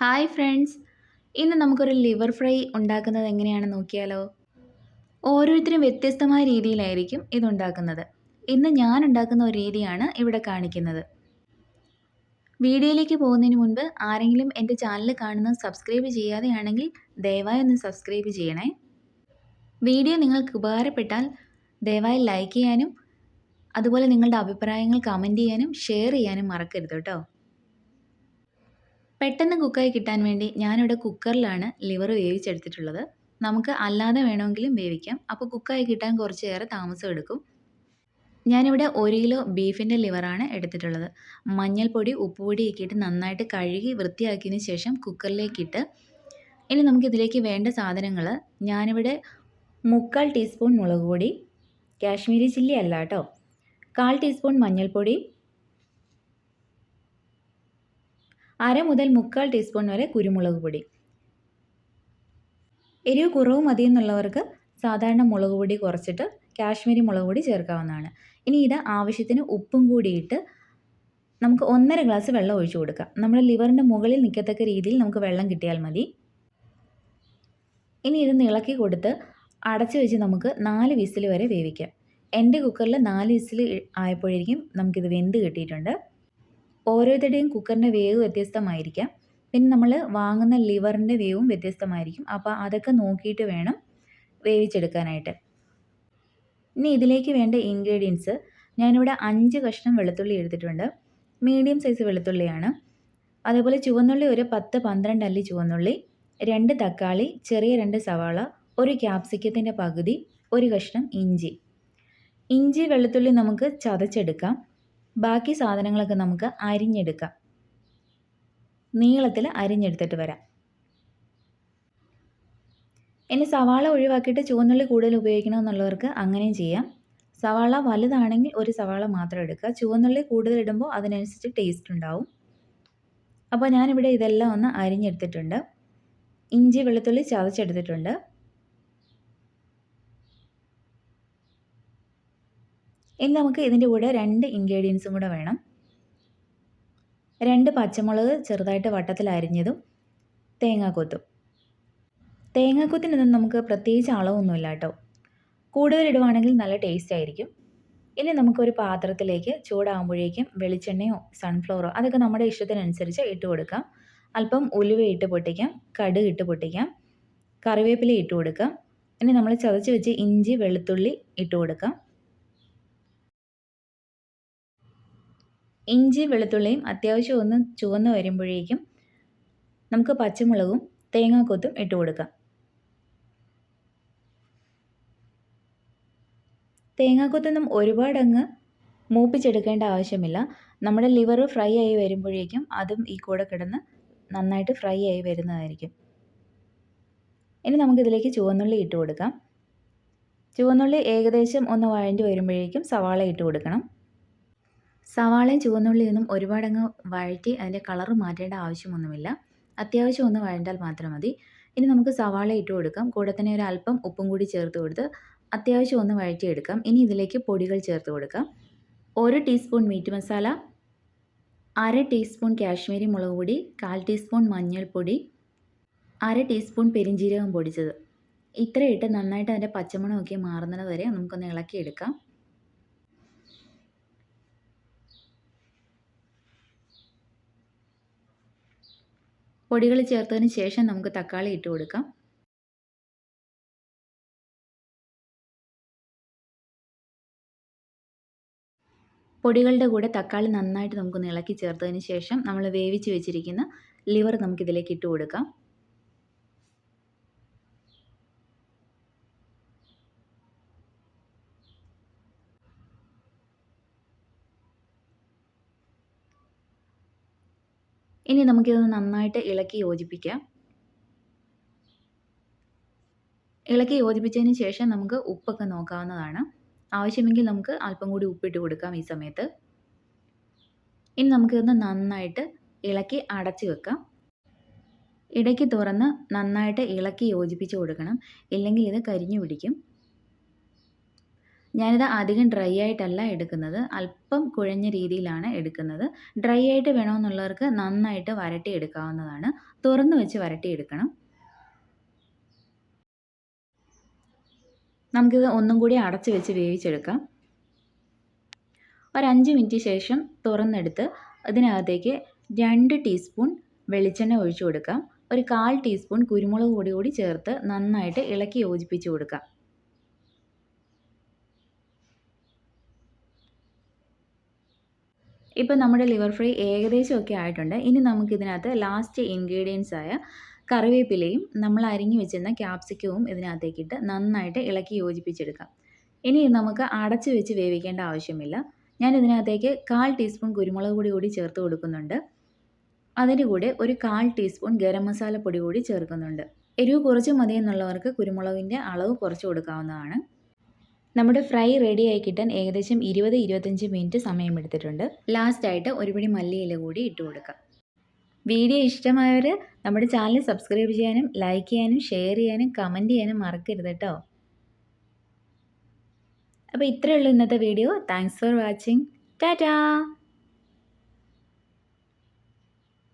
Hi friends. ഇന്ന് നമുക്കൊരു liver fry ഉണ്ടാക്കുന്നത് എങ്ങനെയാണെന്ന് നോക്കിയാലോ? ഓരോരുത്തരും വ്യത്യസ്തമായ രീതിയിലായിരിക്കും ഇതുണ്ടാക്കുന്നത്. ഇന്ന് ഞാൻ ഉണ്ടാക്കുന്ന ഒരു രീതിയാണ് ഇവിടെ കാണിക്കുന്നത്. വീഡിയോയിലേക്ക് പോകുന്നതിന് മുൻപ് ആരെങ്കിലും എന്റെ ചാനൽ കാണുന്നത് സബ്സ്ക്രൈബ് ചെയ്യാതെയാണെങ്കിൽ ദയവായി ഒന്ന് സബ്സ്ക്രൈബ് ചെയ്യണേ. വീഡിയോ നിങ്ങൾക്ക് ഉപകാരപ്പെട്ടാൽ ദയവായി ലൈക്ക് ചെയ്യാനും അതുപോലെ നിങ്ങളുടെ അഭിപ്രായങ്ങൾ കമന്റ് ചെയ്യാനും ഷെയർ ചെയ്യാനും മറക്കരുത് കേട്ടോ. പെട്ടെന്ന് കുക്കായി കിട്ടാൻ വേണ്ടി ഞാനിവിടെ കുക്കറിലാണ് ലിവർ വേവിച്ചെടുത്തിട്ടുള്ളത്. നമുക്ക് അല്ലാതെ വേണമെങ്കിലും വേവിക്കാം. അപ്പോൾ കുക്കായി കിട്ടാൻ കുറച്ചേറെ താമസം എടുക്കും. ഞാനിവിടെ ഒരു കിലോ ബീഫിന്റെ ലിവറാണ് എടുത്തിട്ടുള്ളത്. മഞ്ഞൾപ്പൊടി ഉപ്പുപൊടി ഇട്ട് നന്നായിട്ട് കഴുകി വൃത്തിയാക്കിയതിന് ശേഷം കുക്കറിലേക്കിട്ട് ഇനി നമുക്കിതിലേക്ക് വേണ്ട സാധനങ്ങൾ ഞാനിവിടെ മുക്കാൽ ടീസ്പൂൺ മുളക് പൊടി കാശ്മീരി ചില്ലി അല്ല കേട്ടോ. കാൽ ടീസ്പൂൺ മഞ്ഞൾപ്പൊടി അര മുതൽ മുക്കാൽ ടീസ്പൂൺ വരെ കുരുമുളക് പൊടി. എരിവ് കുറവ് മതി എന്നുള്ളവർക്ക് സാധാരണ മുളക് പൊടി കുറച്ചിട്ട് കാശ്മീരി മുളക് പൊടി ചേർക്കാവുന്നതാണ്. ഇനി ഇത് ആവശ്യത്തിന് ഉപ്പും കൂടിയിട്ട് നമുക്ക് ഒന്നര ഗ്ലാസ് വെള്ളം ഒഴിച്ചു കൊടുക്കാം. നമ്മുടെ ലിവറിന്റെ മുകളിൽ നിൽക്കത്തക്ക രീതിയിൽ നമുക്ക് വെള്ളം കിട്ടിയാൽ മതി. ഇനി ഇത് ഇളക്കി കൊടുത്ത് അടച്ചു വെച്ച് നമുക്ക് നാല് വിസിൽ വരെ വേവിക്കാം. എന്റെ കുക്കറിൽ നാല് വിസിൽ ആയപ്പോഴേക്കും നമുക്കിത് വെന്ത് കിട്ടിയിട്ടുണ്ട്. ഓരോരുത്തരുടെയും കുക്കറിന്റെ വേവ് വ്യത്യസ്തമായിരിക്കാം. പിന്നെ നമ്മൾ വാങ്ങുന്ന ലിവറിന്റെ വേവും വ്യത്യസ്തമായിരിക്കും. അപ്പോൾ അതൊക്കെ നോക്കിയിട്ട് വേണം വേവിച്ചെടുക്കാനായിട്ട്. ഇനി ഇതിലേക്ക് വേണ്ട ഇൻഗ്രീഡിയൻസ്. ഞാനിവിടെ അഞ്ച് കഷ്ണം വെളുത്തുള്ളി എടുത്തിട്ടുണ്ട്. മീഡിയം സൈസ് വെളുത്തുള്ളിയാണ്. അതേപോലെ ചുവന്നുള്ളി ഒരു പത്ത് പന്ത്രണ്ട് അല്ലി ചുവന്നുള്ളി രണ്ട് തക്കാളി ചെറിയ രണ്ട് സവാള ഒരു ക്യാപ്സിക്കത്തിന്റെ പകുതി ഒരു കഷ്ണം ഇഞ്ചി. ഇഞ്ചി വെളുത്തുള്ളി നമുക്ക് ചതച്ചെടുക്കാം. ബാക്കി സാധനങ്ങളൊക്കെ നമുക്ക് അരിഞ്ഞെടുക്കാം. നീളത്തിൽ അരിഞ്ഞെടുത്തിട്ട് വരാം. ഇനി സവാള ഒഴിവാക്കിയിട്ട് ചുവന്നുള്ളി കൂടുതൽ ഉപയോഗിക്കണമെന്നുള്ളവർക്ക് അങ്ങനെയും ചെയ്യാം. സവാള വലുതാണെങ്കിൽ ഒരു സവാള മാത്രം എടുക്കുക. ചുവന്നുള്ളി കൂടുതൽ ഇടുമ്പോൾ അതിനനുസരിച്ച് ടേസ്റ്റ് ഉണ്ടാവും. അപ്പോൾ ഞാനിവിടെ ഇതെല്ലാം ഒന്ന് അരിഞ്ഞെടുത്തിട്ടുണ്ട്. ഇഞ്ചി വെളുത്തുള്ളി ചതച്ചെടുത്തിട്ടുണ്ട്. ഇനി നമുക്ക് ഇതിന്റെ കൂടെ രണ്ട് ഇൻഗ്രീഡിയൻസും കൂടെ വേണം. രണ്ട് പച്ചമുളക് ചെറുതായിട്ട് വട്ടത്തിൽ അരിഞ്ഞതും തേങ്ങാക്കൊത്തും. തേങ്ങാക്കൊത്തിനൊന്നും നമുക്ക് പ്രത്യേകിച്ച് അളവൊന്നുമില്ല കേട്ടോ. കൂടുതൽ ഇടുവാണെങ്കിൽ നല്ല ടേസ്റ്റ് ആയിരിക്കും. ഇനി നമുക്കൊരു പാത്രത്തിലേക്ക് ചൂടാകുമ്പോഴേക്കും വെളിച്ചെണ്ണയോ സൺഫ്ലവറോ അതൊക്കെ നമ്മുടെ ഇഷ്ടത്തിനനുസരിച്ച് ഇട്ട് കൊടുക്കാം. അല്പം ഉലുവ ഇട്ട് പൊട്ടിക്കാം കടുക് ഇട്ട് പൊട്ടിക്കാം കറിവേപ്പില ഇട്ട് കൊടുക്കാം. ഇനി നമ്മൾ ചതച്ച് വെച്ച് ഇഞ്ചി വെളുത്തുള്ളി ഇട്ട് കൊടുക്കാം. ഇഞ്ചി വെളുത്തുള്ളിയും അത്യാവശ്യം ഒന്ന് ചുവന്ന് വരുമ്പോഴേക്കും നമുക്ക് പച്ചമുളകും തേങ്ങാക്കൊത്തും ഇട്ട് കൊടുക്കാം. തേങ്ങാക്കൊത്തൊന്നും ഒരുപാടങ്ങ് മൂപ്പിച്ചെടുക്കേണ്ട ആവശ്യമില്ല. നമ്മുടെ ലിവർ ഫ്രൈ ആയി വരുമ്പോഴേക്കും അതും ഈ കൂടെ കിടന്ന് നന്നായിട്ട് ഫ്രൈ ആയി വരുന്നതായിരിക്കും. ഇനി നമുക്കിതിലേക്ക് ചുവന്നുള്ളി ഇട്ട് കൊടുക്കാം. ചുവന്നുള്ളി ഏകദേശം ഒന്ന് വഴഞ്ഞു വരുമ്പോഴേക്കും സവാള ഇട്ട് കൊടുക്കണം. സവാളയും ചുവന്നുള്ളിയൊന്നും ഒരുപാടങ്ങ് വഴറ്റി അതിന്റെ കളറ് മാറ്റേണ്ട ആവശ്യമൊന്നുമില്ല. അത്യാവശ്യം ഒന്ന് വഴണ്ടാൽ മാത്രം മതി. ഇനി നമുക്ക് സവാള ഇട്ട് കൊടുക്കാം. കൂടെ തന്നെ ഒരു അല്പം ഉപ്പും കൂടി ചേർത്ത് കൊടുത്ത് അത്യാവശ്യം ഒന്ന് വഴറ്റിയെടുക്കാം. ഇനി ഇതിലേക്ക് പൊടികൾ ചേർത്ത് കൊടുക്കാം. ഒരു ടീസ്പൂൺ മീറ്റ് മസാല അര ടീസ്പൂൺ കാശ്മീരി മുളക് പൊടി കാൽ ടീസ്പൂൺ മഞ്ഞൾപ്പൊടി അര ടീസ്പൂൺ പെരിഞ്ജീരകം പൊടിച്ചത്. ഇത്രയിട്ട് നന്നായിട്ട് അതിന്റെ പച്ചമണമൊക്കെ മാറുന്നത് വരെ നമുക്കൊന്ന് ഇളക്കിയെടുക്കാം. പൊടികൾ ചേർത്തതിന് ശേഷം നമുക്ക് തക്കാളി ഇട്ട് കൊടുക്കാം. പൊടികളുടെ കൂടെ തക്കാളി നന്നായിട്ട് നമുക്ക് ഇളക്കി ചേർത്തതിന് ശേഷം നമ്മൾ വേവിച്ച് വെച്ചിരിക്കുന്ന ലിവർ നമുക്കിതിലേക്ക് ഇട്ട് കൊടുക്കാം. ഇനി നമുക്കിതൊന്ന് നന്നായിട്ട് ഇളക്കി യോജിപ്പിക്കാം ഇളക്കി യോജിപ്പിച്ചതിന് ശേഷം നമുക്ക് ഉപ്പൊക്കെ നോക്കാവുന്നതാണ്. ആവശ്യമെങ്കിൽ നമുക്ക് അല്പം കൂടി ഉപ്പിട്ട് കൊടുക്കാം ഈ സമയത്ത്. ഇനി നമുക്കിതൊന്ന് നന്നായിട്ട് ഇളക്കി അടച്ച് വെക്കാം. ഇടയ്ക്ക് തുറന്ന് നന്നായിട്ട് ഇളക്കി യോജിപ്പിച്ച് കൊടുക്കണം. ഇല്ലെങ്കിൽ ഇത് കരിഞ്ഞു പിടിക്കും. ഞാനിത് അധികം ഡ്രൈ ആയിട്ടല്ല എടുക്കുന്നത്. അല്പം കുഴഞ്ഞ രീതിയിലാണ് എടുക്കുന്നത്. ഡ്രൈ ആയിട്ട് വേണമെന്നുള്ളവർക്ക് നന്നായിട്ട് വരട്ടി എടുക്കാവുന്നതാണ് തുറന്നു വെച്ച് വരട്ടി എടുക്കണം നമുക്കിത് ഒന്നും കൂടി അടച്ചു വെച്ച് വേവിച്ചെടുക്കാം. ഒരഞ്ച് മിനിറ്റ് ശേഷം തുറന്നെടുത്ത് അതിനകത്തേക്ക് രണ്ട് ടീസ്പൂൺ വെളിച്ചെണ്ണ ഒഴിച്ചു കൊടുക്കാം. ഒരു കാൽ ടീസ്പൂൺ കുരുമുളക് പൊടി കൂടി ചേർത്ത് നന്നായിട്ട് ഇളക്കി യോജിപ്പിച്ച് കൊടുക്കാം. ഇപ്പം നമ്മുടെ ലിവർ ഫ്രൈ ഏകദേശമൊക്കെ ആയിട്ടുണ്ട്. ഇനി നമുക്കിതിനകത്ത് ലാസ്റ്റ് ഇൻഗ്രീഡിയൻസ് ആയ കറിവേപ്പിലയും നമ്മൾ അരിഞ്ഞു വെച്ചിരുന്ന ക്യാപ്സിക്കവും ഇതിനകത്തേക്കിട്ട് നന്നായിട്ട് ഇളക്കി യോജിപ്പിച്ചെടുക്കാം. ഇനി നമുക്ക് അടച്ചു വെച്ച് വേവിക്കേണ്ട ആവശ്യമില്ല. ഞാൻ ഇതിനകത്തേക്ക് കാൽ ടീസ്പൂൺ കുരുമുളക് പൊടി കൂടി ചേർത്ത് കൊടുക്കുന്നുണ്ട്. അതിന്റെ കൂടെ ഒരു കാൽ ടീസ്പൂൺ ഗരം മസാല പൊടി കൂടി ചേർക്കുന്നുണ്ട്. എരിവ് കുറച്ച് മതി എന്നുള്ളവർക്ക് കുരുമുളകിന്റെ അളവ് കുറച്ച് കൊടുക്കാവുന്നതാണ്. നമ്മുടെ ഫ്രൈ റെഡി ആയി കിട്ടാൻ ഏകദേശം ഇരുപത് ഇരുപത്തഞ്ച് മിനിറ്റ് സമയമെടുത്തിട്ടുണ്ട്. ലാസ്റ്റായിട്ട് ഒരു പിടി മല്ലിയില കൂടി ഇട്ട് കൊടുക്കാം. വീഡിയോ ഇഷ്ടമായവർ നമ്മുടെ ചാനൽ സബ്സ്ക്രൈബ് ചെയ്യാനും ലൈക്ക് ചെയ്യാനും ഷെയർ ചെയ്യാനും കമന്റ് ചെയ്യാനും മറക്കരുത് കേട്ടോ അപ്പോൾ ഇത്രയേ ഉള്ളൂ ഇന്നത്തെ video thanks for watching tata